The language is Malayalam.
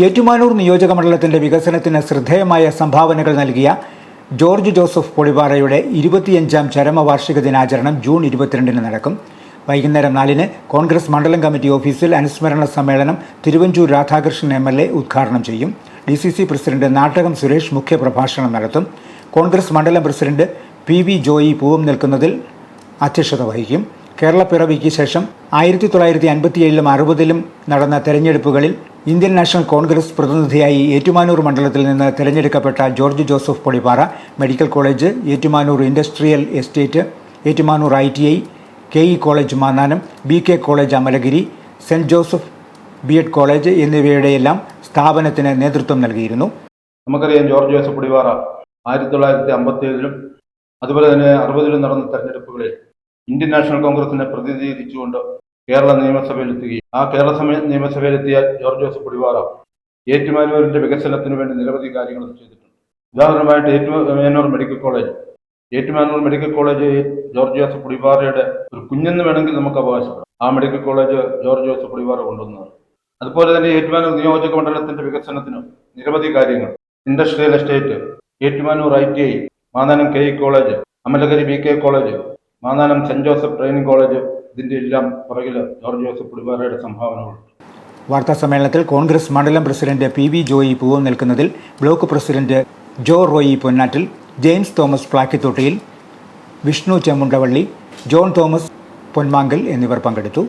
ഏറ്റുമാനൂർ നിയോജക മണ്ഡലത്തിന്റെ വികസനത്തിന് ശ്രദ്ധേയമായ സംഭാവനകൾ നൽകിയ ജോർജ് ജോസഫ് പൊളിവാറയുടെ ഇരുപത്തിയഞ്ചാം ചരമവാർഷിക ദിനാചരണം ജൂൺ ഇരുപത്തിരണ്ടിന് നടക്കും. വൈകുന്നേരം നാലിന് കോൺഗ്രസ് മണ്ഡലം കമ്മിറ്റി ഓഫീസിൽ അനുസ്മരണ സമ്മേളനം Thiruvanchoor Radhakrishnan M L A ഉദ്ഘാടനം ചെയ്യും. D C C president Nattakom Suresh മുഖ്യപ്രഭാഷണം നടത്തും. കോൺഗ്രസ് മണ്ഡലം president P V Joy Poovam നിൽക്കുന്നതിൽ അധ്യക്ഷത വഹിക്കും. കേരളപ്പിറവിക്ക് ശേഷം ആയിരത്തി തൊള്ളായിരത്തി അൻപത്തിയേഴിലും അറുപതിലും നടന്ന തെരഞ്ഞെടുപ്പുകളിൽ ഇന്ത്യൻ നാഷണൽ കോൺഗ്രസ് പ്രതിനിധിയായി ഏറ്റുമാനൂർ മണ്ഡലത്തിൽ നിന്ന് തിരഞ്ഞെടുക്കപ്പെട്ട George Joseph Podippara medical college Ettumanoor industrial estate Ettumanoor I T I K E college Mannanam B K college Amalagiri saint Joseph B Ed college എന്നിവയുടെയെല്ലാം സ്ഥാപനത്തിന് നേതൃത്വം നൽകിയിരുന്നു. നമുക്കറിയാം ജോർജ് ജോസഫ് പിടിവാറ ആയിരത്തി തൊള്ളായിരത്തി അമ്പത്തി ഏഴിലും അതുപോലെ തന്നെ അറുപതിലും നടന്ന തെരഞ്ഞെടുപ്പുകളിൽ ഇന്ത്യൻ നാഷണൽ കോൺഗ്രസിനെ പ്രതിനിധീകരിച്ചുകൊണ്ട് കേരള നിയമസഭയിലെത്തുകയും ആ കേരള സമയ നിയമസഭയിലെത്തിയ ജോർജ് ജോസഫ് പുടിവാറ ഏറ്റുമാനൂരിന്റെ വികസനത്തിന് വേണ്ടി നിരവധി കാര്യങ്ങൾ ചെയ്തിട്ടുണ്ട്. ഉദാഹരണമായിട്ട് Ettumanoor medical college. Ettumanoor medical college George Joseph പുടിവാറയുടെ ഒരു കുഞ്ഞെന്ന് വേണമെങ്കിൽ നമുക്ക് അവകാശപ്പെടാം. ആ medical college George Joseph Pudivara കൊണ്ടുവന്നത് അതുപോലെ തന്നെ ഏറ്റുമാനൂർ നിയോജക മണ്ഡലത്തിന്റെ വികസനത്തിന് നിരവധി കാര്യങ്ങൾ. Industrial estate Ettumanoor I T I Mannanam K E college Amalagiri B K college Mannanam saint Joseph training college ഇതിന്റെ എല്ലാം പുറകിൽ ജോർജ് ജോസഫ് പുടിവാറയുടെ സംഭാവനകളുണ്ട്. വാർത്താ സമ്മേളനത്തിൽ കോൺഗ്രസ് മണ്ഡലം president P V Joy Poovam നിൽക്കുന്നതിൽ block president Jo Roy Ponnattil James Thomas Plakkithottiyil Vishnu Chemmundavalli John Thomas Ponmankal എന്നിവർ പങ്കെടുത്തു.